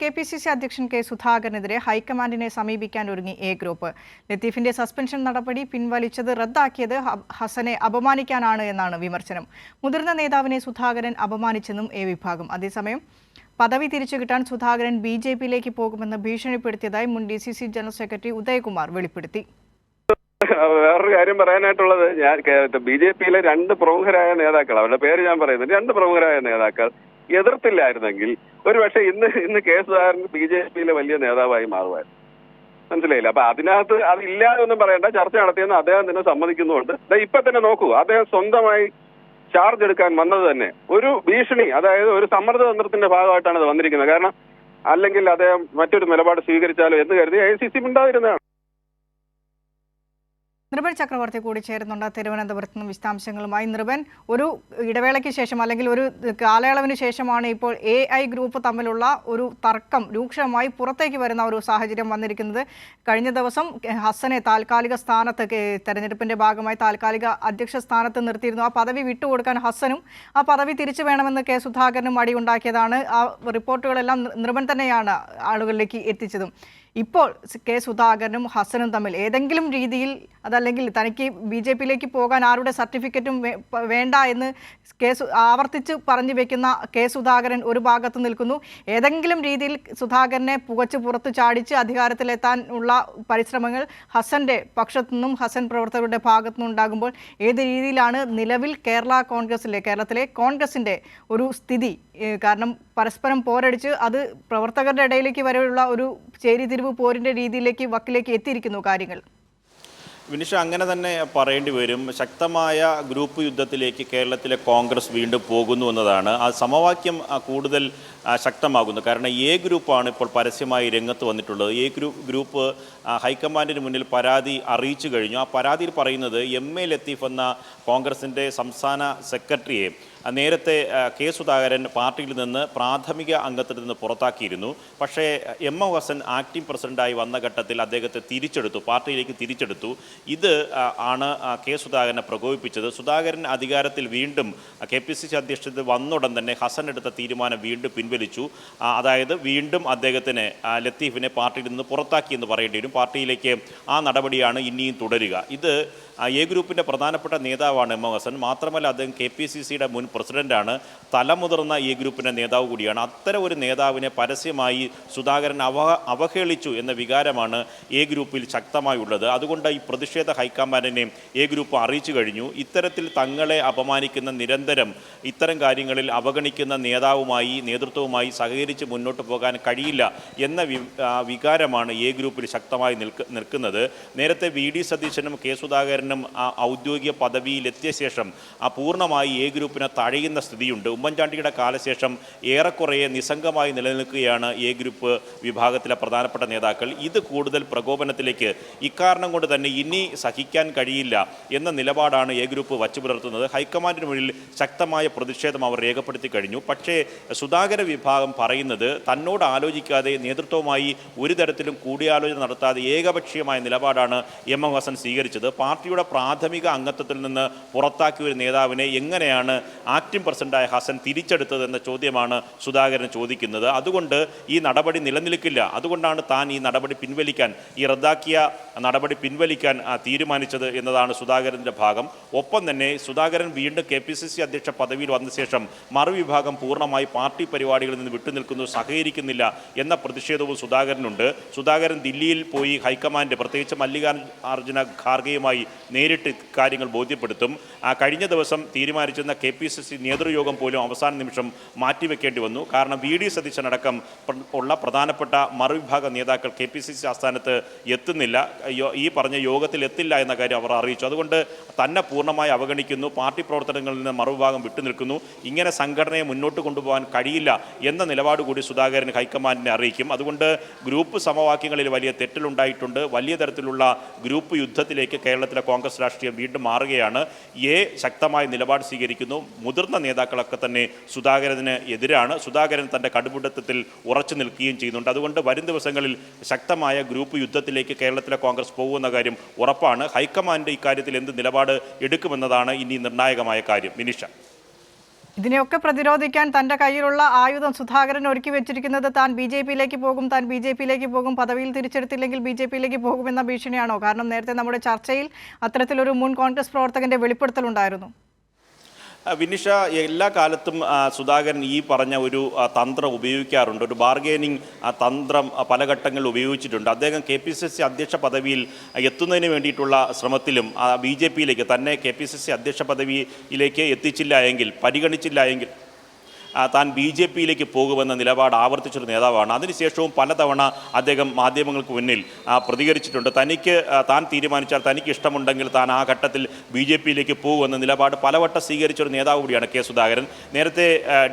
K P C C അധ്യക്ഷൻ K സുധാകരനെതിരെ ഹൈക്കമാൻഡിനെ സമീപിക്കാൻ ഒരുങ്ങി എ ഗ്രൂപ്പ്. ലത്തീഫിന്റെ സസ്പെൻഷൻ നടപടി പിൻവലിച്ചത് റദ്ദാക്കിയത് ഹസനെ അപമാനിക്കാനാണ് എന്നാണ് വിമർശനം. മുതിർന്ന നേതാവിനെ സുധാകരൻ അപമാനിച്ചെന്നും എ വിഭാഗം. അതേസമയം പദവി തിരിച്ചു കിട്ടാൻ സുധാകരൻ ബി ജെ പിയിലേക്ക് പോകുമെന്ന് ഭീഷണിപ്പെടുത്തിയതായി മുൻ D C C general secretary Udayakumar വെളിപ്പെടുത്തി. വേറൊരു കാര്യം പറയാനായിട്ടുള്ളത് ഞാൻ ബി ജെ പിയിലെ രണ്ട് പ്രമുഖരായ നേതാക്കൾ അവരുടെ പേര് ഞാൻ പറയുന്നത് രണ്ട് പ്രമുഖരായ നേതാക്കൾ എതിർത്തില്ലായിരുന്നെങ്കിൽ ഒരുപക്ഷെ ഇന്ന് ഇന്ന് കെ സുധാകരൻ ബി ജെ പിയിലെ വലിയ നേതാവായി മാറുമായിരുന്നു. മനസ്സിലായില്ല? അപ്പൊ അതിനകത്ത് അതില്ലാതെ ഒന്നും പറയണ്ട. ചർച്ച നടത്തിയെന്ന് അദ്ദേഹം തന്നെ സമ്മതിക്കുന്നുണ്ട് ഇപ്പൊ തന്നെ നോക്കൂ. അദ്ദേഹം സ്വന്തമായി ചാർജ് എടുക്കാൻ വന്നത് തന്നെ ഒരു ഭീഷണി അതായത് ഒരു സമ്മർദ്ദ തന്ത്രത്തിന്റെ ഭാഗമായിട്ടാണ് അത് വന്നിരിക്കുന്നത്. കാരണം അല്ലെങ്കിൽ അദ്ദേഹം മറ്റൊരു നിലപാട് സ്വീകരിച്ചാലോ എന്ന് കരുതി ഐ സി സി ഉണ്ടായിരുന്നതാണ് നൃപൻ ചക്രവർത്തി കൂടി ചേരുന്നുണ്ട് തിരുവനന്തപുരത്ത് നിന്ന് വിശദാംശങ്ങളുമായി. നൃപൻ ഒരു ഇടവേളയ്ക്ക് ശേഷം അല്ലെങ്കിൽ ഒരു കാലയളവിന് ശേഷമാണ് ഇപ്പോൾ എ ഐ ഗ്രൂപ്പ് തമ്മിലുള്ള ഒരു തർക്കം രൂക്ഷമായി പുറത്തേക്ക് വരുന്ന ഒരു സാഹചര്യം വന്നിരിക്കുന്നത്. കഴിഞ്ഞ ദിവസം ഹസനെ താൽക്കാലിക സ്ഥാനത്ത് തെരഞ്ഞെടുപ്പിന്റെ ഭാഗമായി താൽക്കാലിക അധ്യക്ഷ സ്ഥാനത്ത് നിർത്തിയിരുന്നു. ആ പദവി വിട്ടുകൊടുക്കാൻ ഹസനും ആ പദവി തിരിച്ചു വേണമെന്ന് കെ സുധാകരനും മടിയുണ്ടാക്കിയതാണ് ആ റിപ്പോർട്ടുകളെല്ലാം നൃപൻ തന്നെയാണ് ആളുകളിലേക്ക് എത്തിച്ചതും. ഇപ്പോൾ കെ സുധാകരനും ഹസനും തമ്മിൽ ഏതെങ്കിലും രീതിയിൽ അതല്ലെങ്കിൽ തനിക്ക് ബി ജെ പിയിലേക്ക് പോകാൻ ആരുടെ സർട്ടിഫിക്കറ്റും വേണ്ട എന്ന് കെ ആവർത്തിച്ച് പറഞ്ഞു വെക്കുന്ന കെ സുധാകരൻ ഒരു ഭാഗത്ത് നിൽക്കുന്നു. ഏതെങ്കിലും രീതിയിൽ സുധാകരനെ പുകച്ച് പുറത്ത് ചാടിച്ച് അധികാരത്തിലെത്താൻ ഉള്ള പരിശ്രമങ്ങൾ ഹസന്റെ പക്ഷത്തു നിന്നും ഹസൻ പ്രവർത്തകരുടെ ഭാഗത്തു നിന്നും ഉണ്ടാകുമ്പോൾ ഏത് രീതിയിലാണ് നിലവിൽ കേരള കോൺഗ്രസിലെ കേരളത്തിലെ കോൺഗ്രസിന്റെ ഒരു സ്ഥിതി? കാരണം പരസ്പരം പോരടിച്ച് അത് പ്രവർത്തകരുടെ ഇടയിലേക്ക് വരെയുള്ള ഒരു ചേരിതിരിവ് പോരിന്റെ രീതിയിലേക്ക് വക്കിലേക്ക് എത്തിയിരിക്കുന്നു കാര്യങ്ങൾ. വിനിഷ അങ്ങനെ തന്നെ പറയേണ്ടി വരും. ശക്തമായ ഗ്രൂപ്പ് യുദ്ധത്തിലേക്ക് കേരളത്തിലെ കോൺഗ്രസ് വീണ്ടും പോകുന്നു എന്നതാണ്. ആ സമവാക്യം കൂടുതൽ ശക്തമാകുന്നു. കാരണം എ ഗ്രൂപ്പാണ് ഇപ്പോൾ പരസ്യമായി രംഗത്ത് വന്നിട്ടുള്ളത്. എ ഗ്രൂപ്പ് ഗ്രൂപ്പ് ഹൈക്കമാൻഡിന് മുന്നിൽ പരാതി അറിയിച്ചു കഴിഞ്ഞു. ആ പരാതിയിൽ പറയുന്നത് എം എ ലത്തീഫ് എന്ന കോൺഗ്രസിന്റെ സംസ്ഥാന സെക്രട്ടറിയെ നേരത്തെ കെ സുധാകരൻ പാർട്ടിയിൽ നിന്ന് പ്രാഥമിക അംഗത്തിൽ നിന്ന് പുറത്താക്കിയിരുന്നു. പക്ഷേ എം ഒ ഹസൻ ആക്ടിംഗ് പ്രസിഡന്റായി വന്ന ഘട്ടത്തിൽ അദ്ദേഹത്തെ തിരിച്ചെടുത്തു പാർട്ടിയിലേക്ക് തിരിച്ചെടുത്തു. ഇത് ആണ് കെ സുധാകരനെ പ്രകോപിപ്പിച്ചത്. സുധാകരൻ അധികാരത്തിൽ വീണ്ടും കെ പി സി സി അധ്യക്ഷത്തിൽ വന്നുടൻ തന്നെ ഹസൻ എടുത്ത തീരുമാനം വീണ്ടും പിൻവലിച്ചു. അതായത് വീണ്ടും അദ്ദേഹത്തിന് ലത്തീഫിനെ പാർട്ടിയിൽ നിന്ന് പുറത്താക്കി എന്ന് പറയേണ്ടി വരും. പാർട്ടിയിലേക്ക് ആ നടപടിയാണ് ഇനിയും തുടരുക. ഇത് എ ഗ്രൂപ്പിന്റെ പ്രധാനപ്പെട്ട നേതാവാണ് എം ഒ ഹസൻ. മാത്രമല്ല അദ്ദേഹം കെ പി സി സിയുടെ മുൻ പ്രസിഡന്റാണ്. തലമുതിർന്ന ഈ ഗ്രൂപ്പിന്റെ നേതാവ് കൂടിയാണ്. അത്തരം ഒരു നേതാവിനെ പരസ്യമായി സുധാകരൻ അവ അവഹേളിച്ചു എന്ന വികാരമാണ് എ ഗ്രൂപ്പിൽ ശക്തമായുള്ളത് അതുകൊണ്ട് ഈ പ്രതിഷേധ ഹൈക്കമാൻഡിനെ എ ഗ്രൂപ്പ് അറിയിച്ചു കഴിഞ്ഞു. ഇത്തരത്തിൽ തങ്ങളെ അപമാനിക്കുന്ന നിരന്തരം ഇത്തരം കാര്യങ്ങളിൽ അവഗണിക്കുന്ന നേതാവുമായി നേതൃത്വവുമായി സഹകരിച്ച് മുന്നോട്ട് പോകാൻ കഴിയില്ല എന്ന വികാരമാണ് എ ഗ്രൂപ്പിൽ ശക്തമായി നിൽക്ക് നിൽക്കുന്നത്. നേരത്തെ വി ഡി സതീശനും കെ സുധാകരനും ആ ഔദ്യോഗിക പദവിയിലെത്തിയ ശേഷം ആ പൂർണമായി എ ഗ്രൂപ്പിനെ തഴയുന്ന സ്ഥിതിയുണ്ട്. ഉമ്മൻചാണ്ടിയുടെ കാലശേഷം ഏറെക്കുറെ നിസ്സംഗമായി നിലനിൽക്കുകയാണ് എ ഗ്രൂപ്പ് വിഭാഗത്തിലെ പ്രധാനപ്പെട്ട നേതാക്കൾ. ഇത് കൂടുതൽ പ്രകോപനത്തിലേക്ക് ഇക്കാരണം കൊണ്ട് തന്നെ ഇനി സഹിക്കാൻ കഴിയില്ല എന്ന നിലപാടാണ് എ ഗ്രൂപ്പ് വച്ചു പുലർത്തുന്നത്. ഹൈക്കമാൻഡിന് മുന്നിൽ ശക്തമായ പ്രതിഷേധം അവർ രേഖപ്പെടുത്തി കഴിഞ്ഞു. പക്ഷേ സുധാകര വിഭാഗം പറയുന്നത് തന്നോട് ആലോചിക്കാതെ നേതൃത്വവുമായി ഒരു തരത്തിലും കൂടിയാലോചന നടത്താതെ ഏകപക്ഷീയമായ നിലപാടാണ് എം എം ഹസൻ സ്വീകരിച്ചത്. പാർട്ടിയുടെ പ്രാഥമിക അംഗത്വത്തിൽ നിന്ന് പുറത്താക്കിയ ഒരു നേതാവിനെ എങ്ങനെയാണ് ആക്ടിംഗ് പ്രസിഡന്റായ ഹസൻ തിരിച്ചെടുത്തത് എന്ന ചോദ്യമാണ് സുധാകരൻ ചോദിക്കുന്നത്. അതുകൊണ്ട് ഈ നടപടി നിലനിൽക്കില്ല. അതുകൊണ്ടാണ് താൻ ഈ നടപടി പിൻവലിക്കാൻ ഈ റദ്ദാക്കിയ നടപടി പിൻവലിക്കാൻ തീരുമാനിച്ചത് എന്നതാണ് സുധാകരന്റെ ഭാഗം. ഒപ്പം തന്നെ സുധാകരൻ വീണ്ടും കെ പി സി സി അധ്യക്ഷ പദവിയിൽ വന്ന ശേഷം മറുവിഭാഗം പൂർണമായി പാർട്ടി പരിപാടികളിൽ നിന്ന് വിട്ടുനിൽക്കുന്നു സഹകരിക്കുന്നില്ല എന്ന പ്രതിഷേധവും സുധാകരനുണ്ട്. സുധാകരൻ ദില്ലിയിൽ പോയി ഹൈക്കമാൻഡ് പ്രത്യേകിച്ച് മല്ലികാർജുന ഖാർഗെയുമായി നേരിട്ട് കാര്യങ്ങൾ ബോധ്യപ്പെടുത്തും. കഴിഞ്ഞ ദിവസം തീരുമാനിച്ചിരുന്ന കെ പി സി സി നേതൃയോഗം പോലും അവസാന നിമിഷം മാറ്റിവെക്കേണ്ടി വന്നു. കാരണം വി ഡി സതീശനടക്കം ഉള്ള പ്രധാനപ്പെട്ട മറുവിഭാഗ നേതാക്കൾ കെ പി സി സി ആസ്ഥാനത്ത് എത്തുന്നില്ല. ഈ പറഞ്ഞ യോഗത്തിൽ എത്തില്ല എന്ന കാര്യം അവർ അറിയിച്ചു. അതുകൊണ്ട് തന്നെ പൂർണമായി അവഗണിക്കുന്നു. പാർട്ടി പ്രവർത്തനങ്ങളിൽ നിന്ന് മറുഭാഗം വിട്ടുനിൽക്കുന്നു ഇങ്ങനെ സംഘടനയെ മുന്നോട്ട് കൊണ്ടുപോകാൻ കഴിയില്ല എന്ന നിലപാട് കൂടി സുധാകരൻ ഹൈക്കമാൻഡിനെ അറിയിക്കും. അതുകൊണ്ട് ഗ്രൂപ്പ് സമവാക്യങ്ങളിൽ വലിയ തെറ്റിലുണ്ടായിട്ടുണ്ട്. വലിയ തരത്തിലുള്ള ഗ്രൂപ്പ് യുദ്ധത്തിലേക്ക് കേരളത്തിലെ കോൺഗ്രസ് രാഷ്ട്രീയം വീണ്ടും മാറുകയാണ്. എ ശക്തമായ നിലപാട് സ്വീകരിക്കുന്നു. മുതിർന്ന നേതാക്കളൊക്കെ തന്നെ സുധാകരന് എതിരാണ്. സുധാകരൻ തന്റെ കടുപിടുത്തത്തിൽ ഉറച്ചു നിൽക്കുകയും ചെയ്യുന്നുണ്ട്. അതുകൊണ്ട് വരും ദിവസങ്ങളിൽ ശക്തമായ ഗ്രൂപ്പ് യുദ്ധത്തിലേക്ക് കേരളത്തിലെ കോൺഗ്രസ് പോകുന്ന കാര്യം ഉറപ്പാണ്. ഹൈക്കമാൻഡ് ഇക്കാര്യത്തിൽ എന്ത് നിലപാട് എടുക്കുമെന്നതാണ് ഇനി നിർണായകമായ കാര്യം. മിനിഷ. ഇതിനെയൊക്കെ പ്രതിരോധിക്കാൻ തന്റെ കയ്യിലുള്ള ആയുധം സുധാകരൻ ഒരുക്കി വെച്ചിരിക്കുന്നത് താൻ ബി ജെ പിയിലേക്ക് പോകും താൻ ബി ജെ പിയിലേക്ക് പോകും പദവിയിൽ തിരിച്ചെടുത്തില്ലെങ്കിൽ ബി ജെ പിയിലേക്ക് പോകുമെന്ന ഭീഷണിയാണോ? കാരണം നേരത്തെ നമ്മുടെ ചർച്ചയിൽ അത്തരത്തിലൊരു മുൻ കോൺഗ്രസ് പ്രവർത്തകന്റെ വെളിപ്പെടുത്തലുണ്ടായിരുന്നു. വിനിഷ എല്ലാ കാലത്തും സുധാകരൻ ഈ പറഞ്ഞ ഒരു തന്ത്രം ഉപയോഗിക്കാറുണ്ട്. ഒരു ബാർഗെയിനിങ് തന്ത്രം പല ഘട്ടങ്ങളിൽ ഉപയോഗിച്ചിട്ടുണ്ട്. അദ്ദേഹം കെ പി സി സി അധ്യക്ഷ പദവിയിൽ എത്തുന്നതിന് വേണ്ടിയിട്ടുള്ള ശ്രമത്തിലും ബി ജെ പിയിലേക്ക് തന്നെ കെ പി സി സി അധ്യക്ഷ പദവിയിലേക്ക് എത്തിച്ചില്ല എങ്കിൽ പരിഗണിച്ചില്ല എങ്കിൽ താൻ ബി ജെ പിയിലേക്ക് പോകുമെന്ന നിലപാട് ആവർത്തിച്ചൊരു നേതാവാണ്. അതിനുശേഷവും പലതവണ അദ്ദേഹം മാധ്യമങ്ങൾക്ക് മുന്നിൽ പ്രതികരിച്ചിട്ടുണ്ട്. തനിക്ക് താൻ തീരുമാനിച്ചാൽ തനിക്ക് ഇഷ്ടമുണ്ടെങ്കിൽ താൻ ആ ഘട്ടത്തിൽ ബി ജെ പിയിലേക്ക് പോകുമെന്ന നിലപാട് പലവട്ടം സ്വീകരിച്ചൊരു നേതാവ് കൂടിയാണ് കെ സുധാകരൻ. നേരത്തെ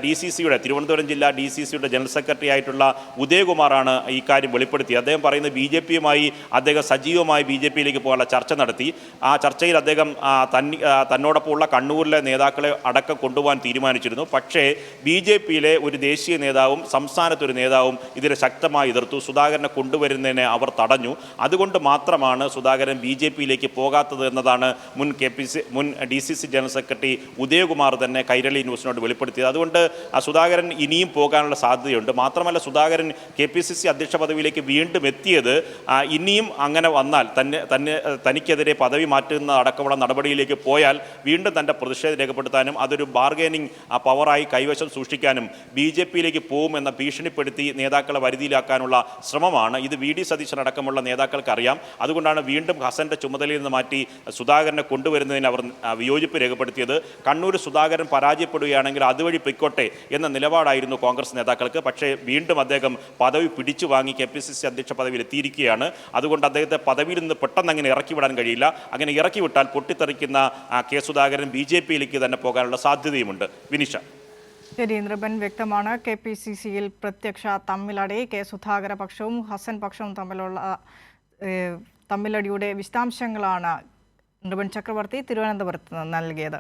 ഡി സി സിയുടെ തിരുവനന്തപുരം ജില്ലാ ഡി സി സിയുടെ ജനറൽ സെക്രട്ടറി ആയിട്ടുള്ള ഉദയകുമാറാണ് ഈ കാര്യം വെളിപ്പെടുത്തിയത്. അദ്ദേഹം പറയുന്നത് ബി ജെ പിയുമായി അദ്ദേഹം സജീവമായി ബി ജെ പിയിലേക്ക് പോകാനുള്ള ചർച്ച നടത്തി. ആ ചർച്ചയിൽ അദ്ദേഹം തന്നോടൊപ്പമുള്ള കണ്ണൂരിലെ നേതാക്കളെ അടക്കം കൊണ്ടുപോകാൻ തീരുമാനിച്ചിരുന്നു. പക്ഷേ ബി ജെ പിയിലെ ഒരു ദേശീയ നേതാവും സംസ്ഥാനത്തൊരു നേതാവും ഇതിനെ ശക്തമായി എതിർത്തു. സുധാകരനെ കൊണ്ടുവരുന്നതിനെ അവർ തടഞ്ഞു. അതുകൊണ്ട് മാത്രമാണ് സുധാകരൻ ബി ജെ പിയിലേക്ക് പോകാത്തത് എന്നതാണ് മുൻ കെ പി സി മുൻ D C C general secretary Udayakumar തന്നെ കൈരളി ന്യൂസിനോട് വെളിപ്പെടുത്തിയത്. അതുകൊണ്ട് ആ സുധാകരൻ ഇനിയും പോകാനുള്ള സാധ്യതയുണ്ട്. മാത്രമല്ല Sudhakaran K P C C അധ്യക്ഷ പദവിയിലേക്ക് വീണ്ടും എത്തിയത് ഇനിയും അങ്ങനെ വന്നാൽ തന്നെ തന്നെ തനിക്കെതിരെ പദവി മാറ്റുന്ന അടക്കമുള്ള നടപടിയിലേക്ക് പോയാൽ വീണ്ടും തന്റെ പ്രതിഷേധം രേഖപ്പെടുത്താനും അതൊരു ബാർഗൈനിങ് പവറായി കൈവശം സൂക്ഷിക്കാനും ബി ജെ പിയിലേക്ക് പോകുമെന്ന ഭീഷണിപ്പെടുത്തി നേതാക്കളെ വരുതിയിലാക്കാനുള്ള ശ്രമമാണ്. ഇത് വി ഡി സതീശൻ അടക്കമുള്ള നേതാക്കൾക്ക് അറിയാം അതുകൊണ്ടാണ് വീണ്ടും ഹസന്റെ ചുമതലയിൽ നിന്ന് മാറ്റി സുധാകരനെ കൊണ്ടുവരുന്നതിന് അവർ വിയോജിപ്പ് രേഖപ്പെടുത്തിയത്. കണ്ണൂർ സുധാകരൻ പരാജയപ്പെടുകയാണെങ്കിൽ അതുവഴി പൊയ്ക്കോട്ടെ എന്ന നിലപാടായിരുന്നു കോൺഗ്രസ് നേതാക്കൾക്ക്. പക്ഷേ വീണ്ടും അദ്ദേഹം പദവി പിടിച്ചു വാങ്ങി കെ പി സി സി അധ്യക്ഷ പദവിയിൽ എത്തിയിരിക്കുകയാണ്. അതുകൊണ്ട് അദ്ദേഹത്തെ പദവിയിൽ നിന്ന് പെട്ടെന്ന് അങ്ങനെ ഇറക്കി വിടാൻ കഴിയില്ല. അങ്ങനെ ഇറക്കി വിട്ടാൽ പൊട്ടിത്തെറിക്കുന്ന കെ സുധാകരൻ ബി ജെ പിയിലേക്ക് തന്നെ പോകാനുള്ള സാധ്യതയുമുണ്ട്. വിനിഷ. നൃപൻ വ്യക്തമാണ് കെ പി സി സിയിൽ പ്രത്യക്ഷ തമ്മിലടി കെ സുധാകര പക്ഷവും ഹസൻ പക്ഷവും തമ്മിലുള്ള തമ്മിലടിയുടെ വിശദാംശങ്ങളാണ് നൃപൻ ചക്രവർത്തി തിരുവനന്തപുരത്ത് നൽകിയത്.